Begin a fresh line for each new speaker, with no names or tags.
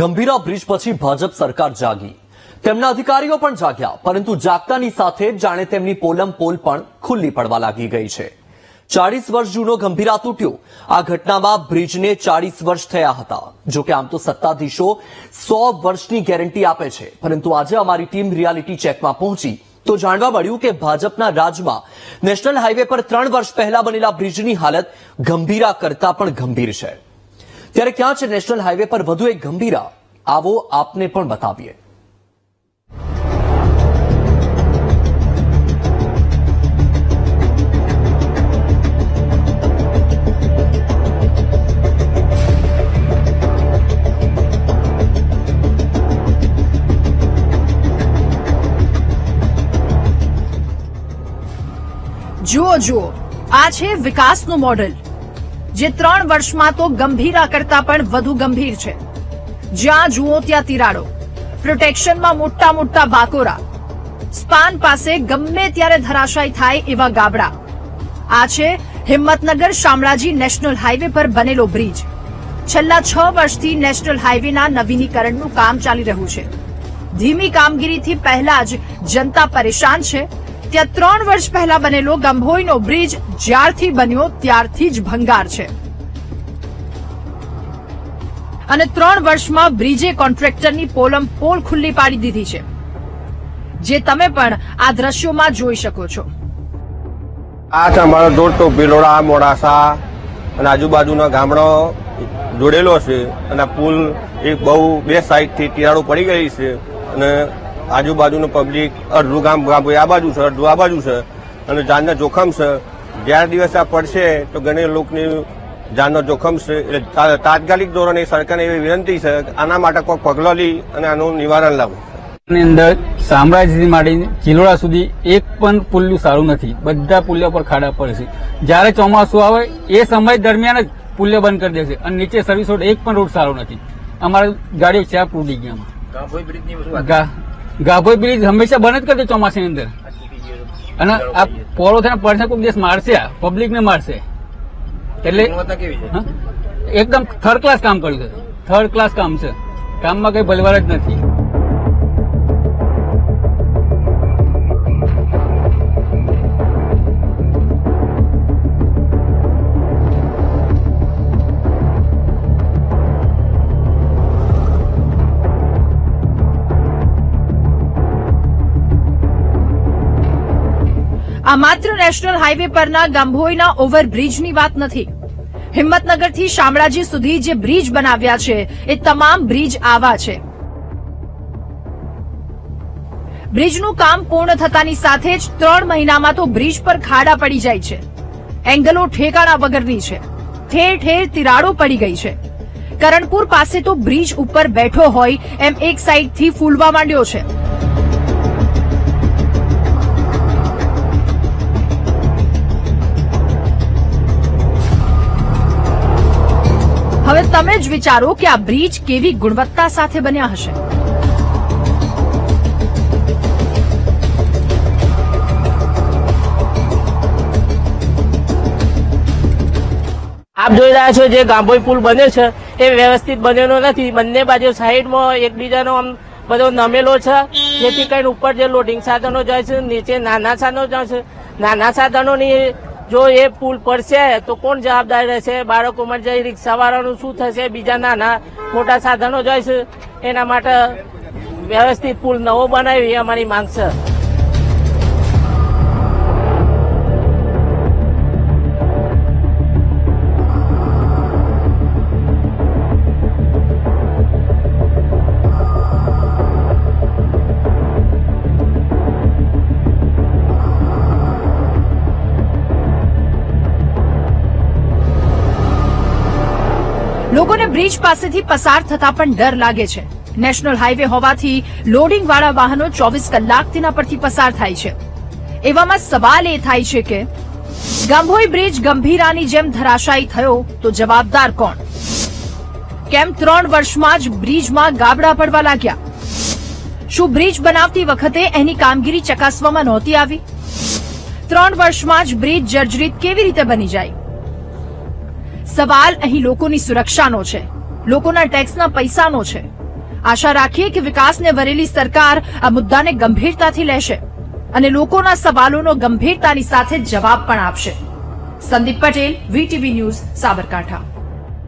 Gambhira bridge પછી ભાજપ સરકાર જાગી. તેમના અધિકારીઓ પણ જાગ્યા, પરંતુ જાગતાની સાથે જાણે તેમની પોલમ પોલ પણ ખુલ્લી પડવા લાગી ગઈ છે. ચાળીસ વર્ષ જૂનો ગંભીરા તૂટ્યો. આ ઘટનામાં બ્રિજને ચાળીસ વર્ષ થયા હતા. જો કે આમ તો સત્તાધીશો સો વર્ષની ગેરંટી આપે છે, પરંતુ આજે અમારી ટીમ રિયાલિટી ચેકમાં પહોંચી. તો જાણવા મળ્યું કે ભાજપના રાજમાં નેશનલ હાઈવે પર ત્રણ વર્ષ પહેલા બનેલા બ્રિજની હાલત ગંભીરા કરતા પણ ગંભીર છે. ત્યારે ક્યાં છે નેશનલ હાઈવે પર વધુ એક ગંભીરા? આવો આપને પણ બતાવીએ.
જુઓ જુઓ, આ છે વિકાસનું મોડેલ. જે ત્રણ વર્ષમાં તો ગંભીરા કરતા પણ વધુ ગંભીર છે. જ્યાં જુઓ ત્યાં તિરાડો, પ્રોટેક્શનમાં મોટા મોટા બાકોરા. સ્પાન પાસે ગમે ત્યારે ધરાશાય થાય એવા ગાબડા. આ છે હિંમતનગર શામળાજી નેશનલ હાઈવે પર બનેલો બ્રિજ. છેલ્લા છ વર્ષથી નેશનલ હાઈવેના નવીનીકરણનું કામ ચાલી રહ્યું છે. ધીમી કામગીરીથી પહેલા જ જનતા પરેશાન છે ત્યાં ત્રણ વર્ષ પહેલા બનેલો ગંભોઈનો બ્રિજ જ્યારથી બન્યો ત્યારથી જ ભંગાર છે. અને ત્રણ વર્ષમાં બ્રિજે કોન્ટ્રાક્ટરની પોલમ પોલ ખુલ્લી પાડી દીધી છે. જે તમે પણ આ દ્રશ્યોમાં જોઈ શકો છો.
આ છે અમારો દોડતો ભિલોડા, મોડાસા અને આજુબાજુના ગામડો જોડેલો છે. અને પુલ એક બહુ બે સાઈડથી તિરાડો પડી ગઈ છે અને આજુબાજુનું પબ્લિક અડધું ગામ ગામ આ બાજુ છે અડધું આ બાજુ છે અને જાનના જોખમ છે. જ્યારે દિવસ આ પડશે તો ઘણી લોકોની જાનનો જોખમ છે. એટલે તાત્કાલિક ધોરણે સરકારને એવી વિનંતી છે આના માટે કોઈ પગલાં લઈ અને આનું નિવારણ લાવો.
ની અંદર શામળાજી માંડીને ચિલોડા સુધી એક પણ પુલ્લું સારું નથી. બધા પુલ્યો પર ખાડા પડે છે. જ્યારે ચોમાસું આવે એ સમય દરમિયાન જ પુલ્ય બંધ કરી દેશે અને નીચે સર્વિસ રોડ એક પણ રોડ સારો નથી. અમારા ગાડીઓ ચા તૂટી ગયા. ગા- ગાભોઈ બ્રિજ હંમેશા બંધ જ કરી દે ચોમાસાની અંદર. અને આ પોળો થઈને પડશે કોઈ દિવસ મારશે આ. પબ્લિક ને મારશે. એટલે? એકદમ થર્ડ ક્લાસ કામ કર્યું છે. થર્ડ ક્લાસ કામ છે. કામમાં કઈ ભલવાર જ નથી.
આ માત્ર નેશનલ હાઈવે પરના ગંભોઈના ઓવરબ્રિજની વાત નથી. હિંમતનગરથી શામળાજી સુધી જે બ્રિજ બનાવ્યા છે, એ તમામ બ્રિજ આવા છે. બ્રિજનું કામ પૂર્ણ થતાની સાથે જ ત્રણ મહિનામાં તો બ્રિજ પર ખાડા પડી જાય છે. એંગલો ઠેકાણા વગરની છે. ઠેર ઠેર તિરાડો પડી ગઈ છે. કરણપુર પાસે તો બ્રિજ ઉપર બેઠો હોય એમ એક સાઈડથી ફૂલવા માંડ્યો છે. તમે જ વિચારો કે આ બ્રિજ કેવી ગુણવત્તા સાથે બન્યા હશે.
આપ જોઈ રહ્યા છો જે ગાંભોઈ પુલ બન્યો છે, એ વ્યવસ્થિત બનેલો નથી. બંને બાજુ સાઈડમાં એકબીજાનો આમ બધો નમેલો છે, જેથી કરીને ઉપર જે લોડિંગ સાધનો જાય છે, નીચે નાના સાધનો જાય છે. નાના સાધનોની જો એ પુલ પડશે, તો કોણ જવાબદાર રહેશે? બાળકો માટે જઈ રિક્ષાવાળાનું શું થશે? બીજા નાના મોટા સાધનો છે એના માટે વ્યવસ્થિત પુલ નવો બનાવી અમારી માંગ છે.
લોકોને બ્રિજ પાસેથી પસાર થતા પણ ડર લાગે છે. નેશનલ હાઈવે હોવાથી લોડિંગ વાળા વાહનો ચોવીસ કલાક તેના પરથી પસાર થાય છે. એવામાં સવાલ એ થાય છે કે, ગંભોઈ બ્રિજ ગંભીરાની જેમ ધરાશાયી થયો તો જવાબદાર કોણ? કેમ ત્રણ વર્ષમાં જ બ્રિજમાં ગાબડા પડવા લાગ્યા? શું બ્રિજ બનાવતી વખતે એની કામગીરી ચકાસવામાં નહોતી આવી? ત્રણ વર્ષમાં જ બ્રિજ જર્જરિત કેવી રીતે બની જાય? સવાલ અહીં લોકોની સુરક્ષાનો છે. લોકોના ટેક્સના પૈસાનો છે. આશા રાખીએ કે વિકાસને વરેલી સરકાર આ મુદ્દાને ગંભીરતાથી લેશે અને લોકોના સવાલોનો ગંભીરતાની સાથે જવાબ પણ આપશે. Sandeep Patel, VTV news, Sabarkantha.